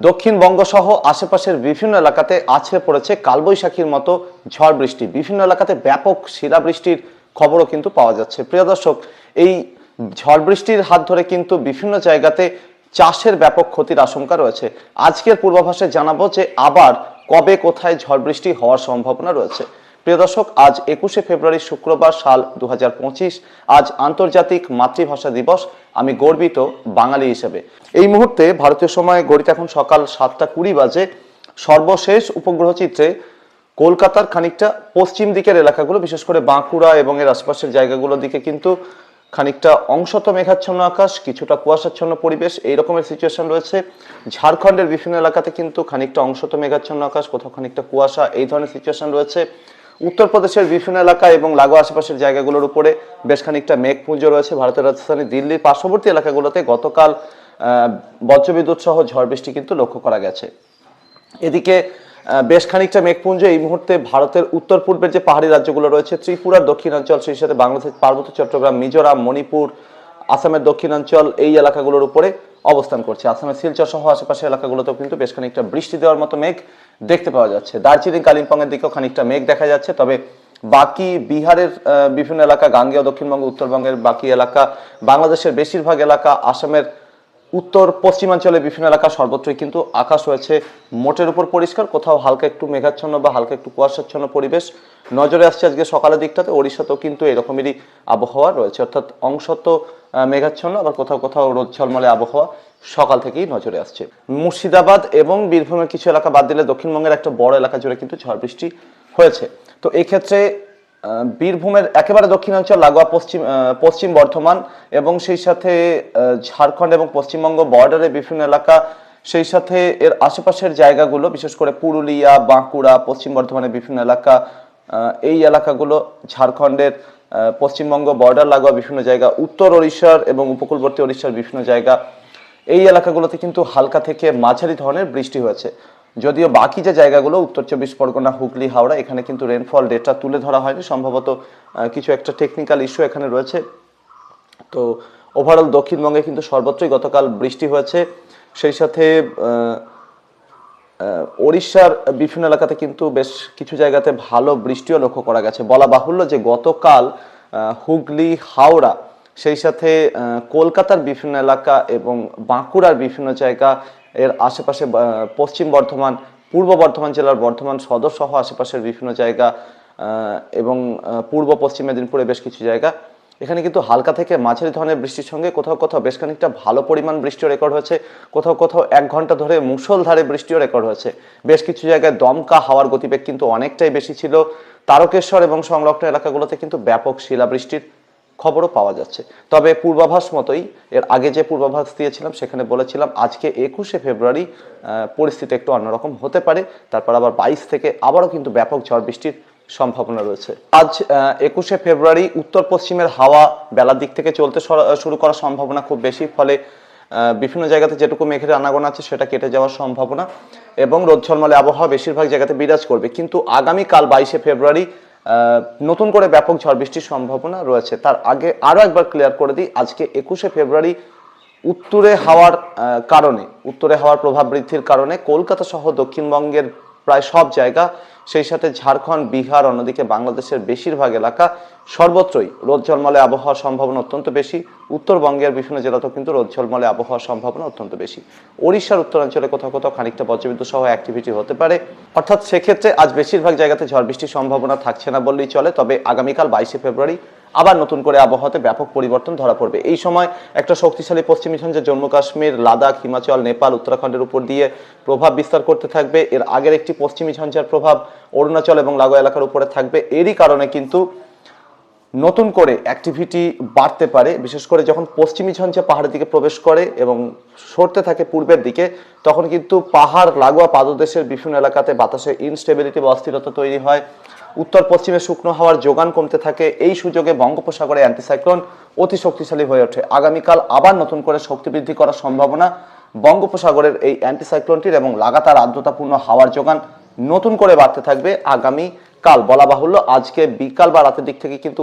দক্ষিণবঙ্গ সহ আশেপাশের বিভিন্ন এলাকাতে আছড়ে পড়েছে কালবৈশাখীর মতো ঝড় বৃষ্টি। বিভিন্ন এলাকাতে ব্যাপক শিলাবৃষ্টির খবরও কিন্তু পাওয়া যাচ্ছে। প্রিয় দর্শক, এই ঝড় বৃষ্টির হাত ধরে কিন্তু বিভিন্ন জায়গাতে চাষের ব্যাপক ক্ষতির আশঙ্কা রয়েছে। আজকের পূর্বাভাসে জানাব যে আবার কবে কোথায় ঝড় বৃষ্টি হওয়ার সম্ভাবনা রয়েছে। প্রিয় দর্শক, আজ একুশে ফেব্রুয়ারি শুক্রবার সাল দু হাজার পঁচিশ। আজ আন্তর্জাতিক মাতৃভাষা দিবস। আমি গর্বিত বাঙালি হিসেবে। এই মুহূর্তে ভারতীয় সময় গড়িতে এখন সকাল সাতটা কুড়ি বাজে। সর্বশেষ উপগ্রহ চিত্রে কলকাতার খানিকটা পশ্চিম দিকের এলাকাগুলো, বিশেষ করে বাঁকুড়া এবং এর আশপাশের জায়গাগুলোর দিকে কিন্তু খানিকটা অংশত মেঘাচ্ছন্ন আকাশ, কিছুটা কুয়াশাচ্ছন্ন পরিবেশ, এই রকমের সিচুয়েশন রয়েছে। ঝাড়খণ্ডের বিভিন্ন এলাকাতে কিন্তু খানিকটা অংশত মেঘাচ্ছন্ন আকাশ, কোথাও খানিকটা কুয়াশা, এই ধরনের সিচুয়েশন রয়েছে। উত্তরপ্রদেশের বিভিন্ন এলাকা এবং লাগো আশেপাশের জায়গাগুলোর উপরে বেশ খানিকটা মেঘপুঞ্জ রয়েছে। ভারতের রাজধানী দিল্লির পার্শ্ববর্তী এলাকাগুলোতে গতকাল বজ্রবিদ্যুৎ সহ ঝড় বৃষ্টি কিন্তু লক্ষ্য করা গেছে। এদিকে বেশ খানিকটা মেঘপুঞ্জ এই মুহূর্তে ভারতের উত্তর পূর্বের যে পাহাড়ি রাজ্যগুলো রয়েছে, ত্রিপুরার দক্ষিণাঞ্চল, সেই সাথে বাংলাদেশ পার্বত্য চট্টগ্রাম, মিজোরাম, মণিপুর, আসামের দক্ষিণাঞ্চল, এই এলাকাগুলোর উপরে অবস্থান করছে। আসামের শিলচর সহ আশেপাশের এলাকাগুলোতেও কিন্তু বেশ খানিকটা বৃষ্টি দেওয়ার মতো মেঘ দেখতে পাওয়া যাচ্ছে। দার্জিলিং, কালিম্পংয়ের দিকেও খানিকটা মেঘ দেখা যাচ্ছে, তবে বাকি বিহারের বিভিন্ন এলাকা, গাঙ্গেয়, দক্ষিণবঙ্গ, উত্তরবঙ্গের বাকি এলাকা, বাংলাদেশের বেশিরভাগ এলাকা আসামের উত্তর পশ্চিমাঞ্চলের বিভিন্ন এলাকা সর্বত্রই কিন্তু আকাশ হয়েছে মোটের উপর পরিষ্কার, কোথাও হালকা একটু মেঘাচ্ছন্ন বা হালকা একটু কুয়াশাচ্ছন্ন পরিবেশ। নজরে আসছে আজকে সকালের দিকটাতে, ওড়িশাতেও কিন্তু এরকমেরই আবহাওয়া রয়েছে। অর্থাৎ অংশত মেঘাচ্ছন্ন, আবার কোথাও কোথাও রোদ ঝলমলে আবহাওয়া সকাল থেকেই নজরে আসছে। মুর্শিদাবাদ এবং বীরভূমের কিছু এলাকা বাদ দিলে দক্ষিণবঙ্গের একটা বড় এলাকা জুড়ে কিন্তু ঝড় বৃষ্টি হয়েছে। তো এক্ষেত্রে বীরভূমের একেবারে দক্ষিণাঞ্চল, লাগোয়া পশ্চিম পশ্চিম বর্ধমান এবং সেই সাথে ঝাড়খণ্ড এবং পশ্চিমবঙ্গ বর্ডারে বিভিন্ন এলাকা, সেই সাথে এর আশেপাশের জায়গাগুলো, বিশেষ করে পুরুলিয়া, বাঁকুড়া, পশ্চিম বর্ধমানের বিভিন্ন এলাকা এই এলাকাগুলো, ঝাড়খণ্ডের পশ্চিমবঙ্গ বর্ডার লাগোয়া বিভিন্ন জায়গা, উত্তর ওড়িশার এবং উপকূলবর্তী ওড়িশার বিভিন্ন জায়গা, এই এলাকাগুলোতে কিন্তু হালকা থেকে মাঝারি ধরনের বৃষ্টি হয়েছে। যদিও বাকি যে জায়গাগুলো, উত্তর চব্বিশ পরগনা, হুগলি, হাওড়া, এখানে কিন্তু রেনফল ডেটা তুলে ধরা হয়নি। সম্ভবত কিছু একটা টেকনিক্যাল ইস্যু এখানে রয়েছে। তো ওভারঅল দক্ষিণবঙ্গে কিন্তু সর্বত্রই গতকাল বৃষ্টি হয়েছে। সেই সাথে ওড়িশার বিভিন্ন এলাকাতে কিন্তু বেশ কিছু জায়গাতে ভালো বৃষ্টিও লক্ষ্য করা গেছে। বলা বাহুল্য যে গতকাল হুগলি, হাওড়া, সেই সাথে কলকাতার বিভিন্ন এলাকা এবং বাঁকুড়ার বিভিন্ন জায়গা এর আশেপাশে পশ্চিম বর্ধমান, পূর্ব বর্ধমান জেলার বর্ধমান সদর সহ আশেপাশের বিভিন্ন জায়গা এবং পূর্ব, পশ্চিম মেদিনীপুরে বেশ কিছু জায়গা। এখানে কিন্তু হালকা থেকে মাঝারি ধরনের বৃষ্টির সঙ্গে কোথাও কোথাও বেশ খানিকটা ভালো পরিমাণ বৃষ্টিও রেকর্ড হয়েছে। কোথাও কোথাও এক ঘণ্টা ধরে মুষলধারে বৃষ্টিও রেকর্ড হয়েছে। বেশ কিছু জায়গায় দমকা হাওয়ার গতিবেগ কিন্তু অনেকটাই বেশি ছিল। তারকেশ্বর এবং সংলগ্ন এলাকাগুলোতে কিন্তু ব্যাপক শিলাবৃষ্টির খবরও পাওয়া যাচ্ছে। তবে পূর্বাভাস মতোই, এর আগে যে পূর্বাভাস দিয়েছিলাম, সেখানে বলেছিলাম আজকে একুশে ফেব্রুয়ারি পরিস্থিতি একটু অন্যরকম হতে পারে। তারপর আবার বাইশ থেকে আবারও কিন্তু ব্যাপক ঝড় বৃষ্টির সম্ভাবনা রয়েছে। আজ একুশে ফেব্রুয়ারি উত্তর পশ্চিমের হাওয়া বেলার দিক থেকে চলতে শুরু করার সম্ভাবনা খুব বেশি। ফলে বিভিন্ন জায়গাতে যেটুকু মেঘের আনাগোনা আছে, সেটা কেটে যাওয়ার সম্ভাবনা। এবং রোদ ঝলমলে আবহাওয়া বেশিরভাগ জায়গাতে বিরাজ করবে। কিন্তু আগামীকাল বাইশে ফেব্রুয়ারি নতুন করে ব্যাপক ঝড় বৃষ্টির সম্ভাবনা রয়েছে। তার আগে আরও একবার ক্লিয়ার করে দিই, আজকে একুশে ফেব্রুয়ারি উত্তরে হাওয়ার কারণে, উত্তরে হাওয়ার প্রভাব বৃদ্ধির কারণে কলকাতা সহ দক্ষিণবঙ্গের প্রায় সব জায়গা সেই সাথে ঝাড়খণ্ড, বিহার, অন্যদিকে বাংলাদেশের বেশিরভাগ এলাকা সর্বত্রই রোদ ঝলমলে, আবহাওয়ার সম্ভাবনা অত্যন্ত বেশি। উত্তরবঙ্গের বিভিন্ন জেলাতেও কিন্তু রোদ ঝলমলে, আবহাওয়ার সম্ভাবনা অত্যন্ত বেশি। ওড়িশার উত্তরাঞ্চলে কোথাও কোথাও খানিকটা বজ্রবিদ্যুৎ সহ অ্যাক্টিভিটি হতে পারে। অর্থাৎ সেক্ষেত্রে আজ বেশিরভাগ জায়গাতে ঝড় বৃষ্টির সম্ভাবনা থাকছে না বললেই চলে, তবে আগামীকাল বাইশে ফেব্রুয়ারি আবার নতুন করে আবহাওয়াতে ব্যাপক পরিবর্তন ধরা পড়বে। এই সময় একটা শক্তিশালী পশ্চিমী ঝঞ্ঝা জম্মু কাশ্মীর, লাদাখ, হিমাচল, নেপাল, উত্তরাখণ্ডের উপর দিয়ে প্রভাব বিস্তার করতে থাকবে। এর আগের একটি পশ্চিমী ঝঞ্ঝার প্রভাব অরুণাচল এবং লাগো এলাকার উপরে থাকবে। এরই কারণে কিন্তু নতুন করে অ্যাক্টিভিটি বাড়তে পারে। বিশেষ করে যখন পশ্চিমী ঝঞ্ঝা পাহাড়ের দিকে প্রবেশ করে এবং সরতে থাকে পূর্বের দিকে, তখন কিন্তু পাহাড়, লাগোয়া পাদদেশের বিভিন্ন এলাকাতে বাতাসে ইনস্টেবিলিটি বা অস্থিরতা তৈরি হয়। উত্তর পশ্চিমে শুকনো হাওয়ার যোগান কমতে থাকে। এই সুযোগে বঙ্গোপসাগরে অ্যান্টিসাইক্লোন অতি শক্তিশালী হয়ে ওঠে। আগামীকাল আবার নতুন করে শক্তি বৃদ্ধি করার সম্ভাবনা বঙ্গোপসাগরের এই অ্যান্টিসাইক্লোনটির এবং লাগাতার আর্দ্রতাপূর্ণ হাওয়ার যোগান নতুন করে বাড়তে থাকবে আগামী কাল বলা বাহুল্য, আজকে বিকাল বা রাতের দিক থেকে কিন্তু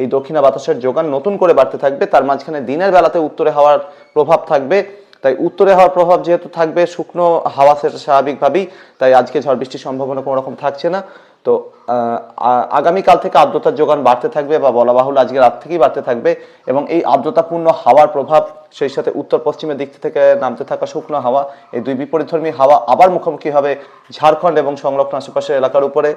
এই দক্ষিণা বাতাসের যোগান নতুন করে বাড়তে থাকবে। তার মাঝখানে দিনের বেলাতে উত্তরে হাওয়ার প্রভাব থাকবে। তাই উত্তরে হওয়ার প্রভাব যেহেতু থাকবে, শুকনো হাওয়া সেটা স্বাভাবিকভাবেই। তাই আজকে ঝড় বৃষ্টির সম্ভাবনা কোনো রকম থাকছে না। তো আগামীকাল থেকে আর্দ্রতার যোগান বাড়তে থাকবে বা বলা বাহুল আজকে রাত থেকেই বাড়তে থাকবে এবং এই আর্দ্রতাপূর্ণ হাওয়ার প্রভাব সেই সাথে উত্তর পশ্চিমের দিক থেকে নামতে থাকা শুকনো হাওয়া, এই দুই বিপরীতধর্মী হাওয়া আবার মুখোমুখি হবে ঝাড়খণ্ড এবং সংলগ্ন আশেপাশের এলাকার উপরে।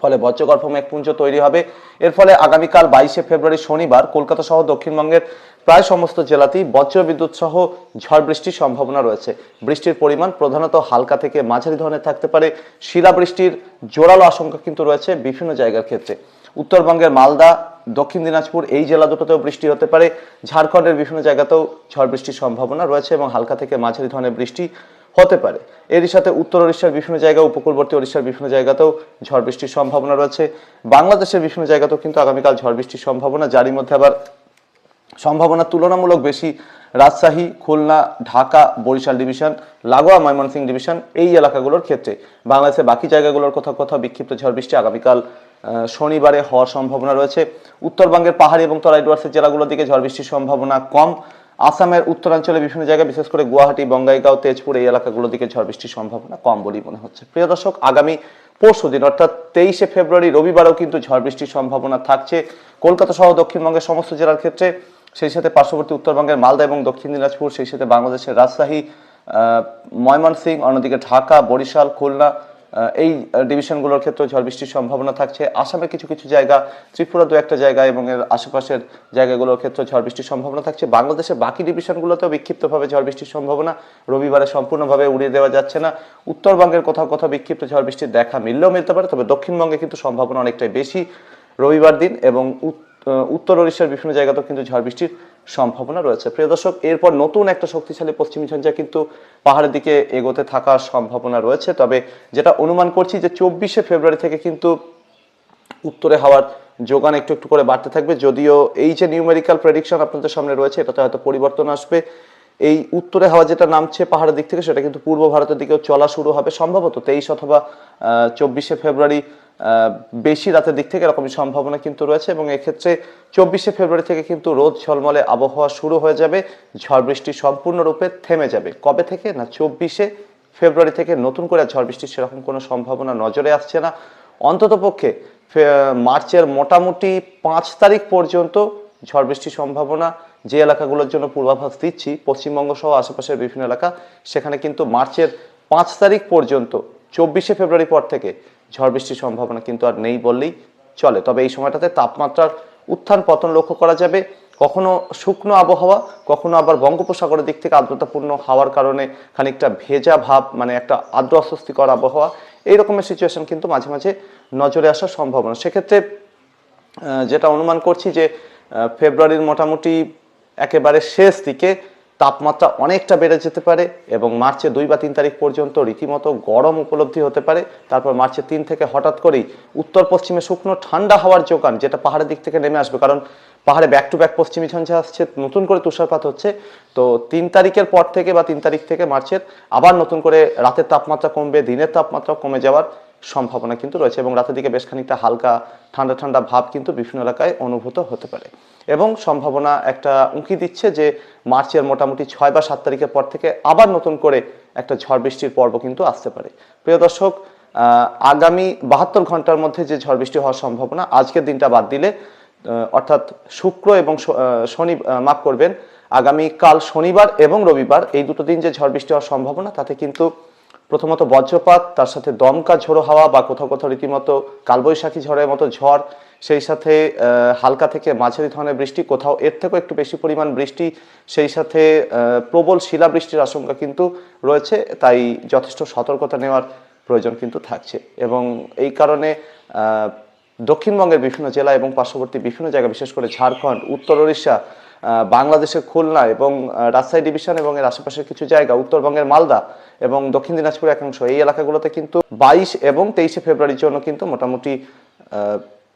ফলে বজ্রগর্ভ মেঘপুঞ্জ তৈরি হবে। এর ফলে আগামীকাল বাইশে ফেব্রুয়ারি শনিবার কলকাতা সহ দক্ষিণবঙ্গের প্রায় সমস্ত জেলাতেই বজ্রবিদ্যুৎ সহ ঝড় বৃষ্টির সম্ভাবনা রয়েছে। বৃষ্টির পরিমাণ প্রধানত হালকা থেকে মাঝারি ধরনের থাকতে পারে। শিলাবৃষ্টির জোরালো আশঙ্কা কিন্তু রয়েছে বিভিন্ন জায়গার ক্ষেত্রে। উত্তরবঙ্গের মালদা, দক্ষিণ দিনাজপুর এই জেলা দুটোতেও বৃষ্টি হতে পারে। ঝাড়খণ্ডের বিভিন্ন জায়গাতেও ঝড় বৃষ্টির সম্ভাবনা রয়েছে এবং হালকা থেকে মাঝারি ধরনের বৃষ্টি হতে পারে। এরই সাথে উত্তর ওড়িশার বিভিন্ন জায়গা, উপকূলবর্তী ওড়িশার বিভিন্ন জায়গাতেও ঝড় বৃষ্টির সম্ভাবনা রয়েছে। বাংলাদেশের বিভিন্ন জায়গাতেও কিন্তু আগামীকাল ঝড় বৃষ্টির সম্ভাবনা। যারই মধ্যে আবার সম্ভাবনা তুলনামূলক বেশি, রাজশাহী, খুলনা, ঢাকা, বরিশাল ডিভিশন, লাগোয়া, ময়মনসিংহ ডিভিশন, এই এলাকাগুলোর ক্ষেত্রে বাংলাদেশের বাকি জায়গাগুলোর কোথাও কোথাও বিক্ষিপ্ত ঝড় বৃষ্টি আগামীকাল শনিবারে হওয়ার সম্ভাবনা রয়েছে। উত্তরবঙ্গের পাহাড়ি এবং তরাই ডুয়ার্সের জেলাগুলোর দিকে ঝড় বৃষ্টির সম্ভাবনা কম। আসামের উত্তরাঞ্চলে বিভিন্ন জায়গায়, বিশেষ করে গুয়াহাটি, বঙ্গাইগাঁও, তেজপুর এই এলাকাগুলোর দিকে ঝড় বৃষ্টির সম্ভাবনা কম বলেই মনে হচ্ছে। প্রিয় দর্শক, আগামী পরশু দিন, অর্থাৎ তেইশে ফেব্রুয়ারি, রবিবারও কিন্তু ঝড় বৃষ্টির সম্ভাবনা থাকছে। কলকাতা সহ দক্ষিণবঙ্গের সমস্ত জেলার ক্ষেত্রে, সেই সাথে পার্শ্ববর্তী উত্তরবঙ্গের মালদা এবং দক্ষিণ দিনাজপুর, সেই সাথে বাংলাদেশের রাজশাহী ময়মনসিংহ, অন্যদিকে ঢাকা, বরিশাল, খুলনা এই ডিভিশনগুলোর ক্ষেত্রে ঝড় বৃষ্টির সম্ভাবনা থাকছে। আসামের কিছু কিছু জায়গা, ত্রিপুরা দু একটা জায়গা এবং এর আশেপাশের জায়গাগুলোর ক্ষেত্রে ঝড় বৃষ্টির সম্ভাবনা থাকছে। বাংলাদেশের বাকি ডিভিশনগুলোতেও বিক্ষিপ্তভাবে ঝড় বৃষ্টির সম্ভাবনা। রবিবারে সম্পূর্ণভাবে উড়িয়ে দেওয়া যাচ্ছে না। উত্তরবঙ্গের কোথাও কোথাও বিক্ষিপ্ত ঝড় বৃষ্টির দেখা মিললেও মিলতে পারে, তবে দক্ষিণবঙ্গে কিন্তু সম্ভাবনা অনেকটাই বেশি। রবিবার দিন এবং উত্তর ওড়িশার বিভিন্ন জায়গাতেও কিন্তু ঝড় বৃষ্টির সম্ভাবনা রয়েছে। প্রিয় দর্শক, এরপর নতুন একটা শক্তিশালী পশ্চিমী ঝঞ্ঝা কিন্তু পাহাড়ের দিকে এগোতে থাকার সম্ভাবনা রয়েছে। তবে যেটা অনুমান করছি যে চব্বিশে ফেব্রুয়ারি থেকে কিন্তু উত্তরে হওয়ার যোগান একটু একটু করে বাড়তে থাকবে। যদিও এই যে নিউমেরিক্যাল প্রেডিকশন আপনাদের সামনে রয়েছে, এটাতে হয়তো পরিবর্তন আসবে। এই উত্তরে হাওয়া যেটা নামছে পাহাড়ের দিক থেকে, সেটা কিন্তু পূর্ব ভারতের দিকেও চলা শুরু হবে সম্ভবত তেইশ অথবা চব্বিশে ফেব্রুয়ারি বেশি রাতের দিক থেকে এরকমই সম্ভাবনা কিন্তু রয়েছে এবং এক্ষেত্রে চব্বিশে ফেব্রুয়ারি থেকে কিন্তু রোদ ঝলমলে আবহাওয়া শুরু হয়ে যাবে, ঝড় বৃষ্টি সম্পূর্ণরূপে থেমে যাবে। কবে থেকে? না চব্বিশে ফেব্রুয়ারি থেকে নতুন করে ঝড় বৃষ্টির সেরকম কোনো সম্ভাবনা নজরে আসছে না। অন্তত পক্ষে মার্চের মোটামুটি পাঁচ তারিখ পর্যন্ত ঝড় বৃষ্টির সম্ভাবনা যে এলাকাগুলোর জন্য পূর্বাভাস দিচ্ছি, পশ্চিমবঙ্গ সহ আশেপাশের বিভিন্ন এলাকা, সেখানে কিন্তু মার্চের পাঁচ তারিখ পর্যন্ত, চব্বিশে ফেব্রুয়ারি পর থেকে ঝড় বৃষ্টির সম্ভাবনা কিন্তু আর নেই বললেই চলে। তবে এই সময়টাতে তাপমাত্রার উত্থান পতন লক্ষ্য করা যাবে। কখনো শুকনো আবহাওয়া, কখনো আবার বঙ্গোপসাগরের দিক থেকে আর্দ্রতাপূর্ণ হওয়ার কারণে খানিকটা ভেজা ভাব মানে একটা আর্দ্র অস্বস্তিকর আবহাওয়া এই রকমের সিচুয়েশন কিন্তু মাঝে মাঝে নজরে আসার সম্ভাবনা। সেক্ষেত্রে যেটা অনুমান করছি যে ফেব্রুয়ারির মোটামুটি একেবারে শেষ দিকে তাপমাত্রা অনেকটা বেড়ে যেতে পারে এবং মার্চে দুই বা তিন তারিখ পর্যন্ত রীতিমতো গরম উপলব্ধি হতে পারে। তারপর মার্চের তিন থেকে হঠাৎ করেই উত্তর পশ্চিমে শুকনো ঠান্ডা হওয়ার যোগান যেটা পাহাড়ের দিক থেকে নেমে আসবে, কারণ পাহাড়ে ব্যাক টু ব্যাক পশ্চিমী ঝঞ্ঝা আসছে, নতুন করে তুষারপাত হচ্ছে। তো তিন তারিখের পর থেকে বা তিন তারিখ থেকে মার্চের আবার নতুন করে রাতের তাপমাত্রা কমবে, দিনের তাপমাত্রা কমে যাওয়ার সম্ভাবনা কিন্তু রয়েছে এবং রাতের দিকে বেশ খানিকটা হালকা ঠান্ডা ঠান্ডা ভাব কিন্তু বিভিন্ন এলাকায় অনুভূত হতে পারে। এবং সম্ভাবনা একটা উঁকি দিচ্ছে যে মার্চের মোটামুটি ছয় বা সাত তারিখের পর থেকে আবার নতুন করে একটা ঝড় বৃষ্টির পর্ব কিন্তু আসতে পারে। প্রিয় দর্শক আগামী বাহাত্তর ঘণ্টার মধ্যে যে ঝড় বৃষ্টি হওয়ার সম্ভাবনা, আজকের দিনটা বাদ দিলে অর্থাৎ শুক্র এবং শনি মাফ করবেন, আগামী কাল শনিবার এবং রবিবার এই দুটো দিন যে ঝড় বৃষ্টি হওয়ার সম্ভাবনা, তাতে কিন্তু প্রথমত বজ্রপাত, তার সাথে দমকা ঝোড়ো হাওয়া বা কোথাও কোথাও রীতিমতো কালবৈশাখী ঝড়ের মতো ঝড়, সেই সাথে হালকা থেকে মাঝারি ধরনের বৃষ্টি, কোথাও এর থেকেও একটু বেশি পরিমাণ বৃষ্টি, সেই সাথে প্রবল শিলাবৃষ্টির আশঙ্কা কিন্তু রয়েছে, তাই যথেষ্ট সতর্কতা নেওয়ার প্রয়োজন কিন্তু থাকছে। এবং এই কারণে দক্ষিণবঙ্গের বিভিন্ন জেলা এবং পার্শ্ববর্তী বিভিন্ন জায়গা বিশেষ করে ঝাড়খণ্ড, উত্তর ওড়িশা বাংলাদেশের খুলনা এবং রাজশাহী ডিভিশন এবং এর আশেপাশের কিছু জায়গা, উত্তরবঙ্গের মালদা এবং দক্ষিণ দিনাজপুর একাংশ এই এলাকাগুলোতে কিন্তু বাইশ এবং তেইশে ফেব্রুয়ারির জন্য কিন্তু মোটামুটি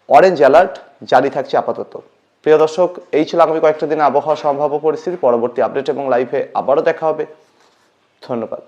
অরেঞ্জ অ্যালার্ট জারি থাকছে আপাতত। প্রিয় দর্শক, এই ছিল আগামী কয়েকটা দিনে আবহাওয়া সম্ভাব্য পরিস্থিতি। পরবর্তী আপডেট এবং লাইভে আবারও দেখা হবে। ধন্যবাদ।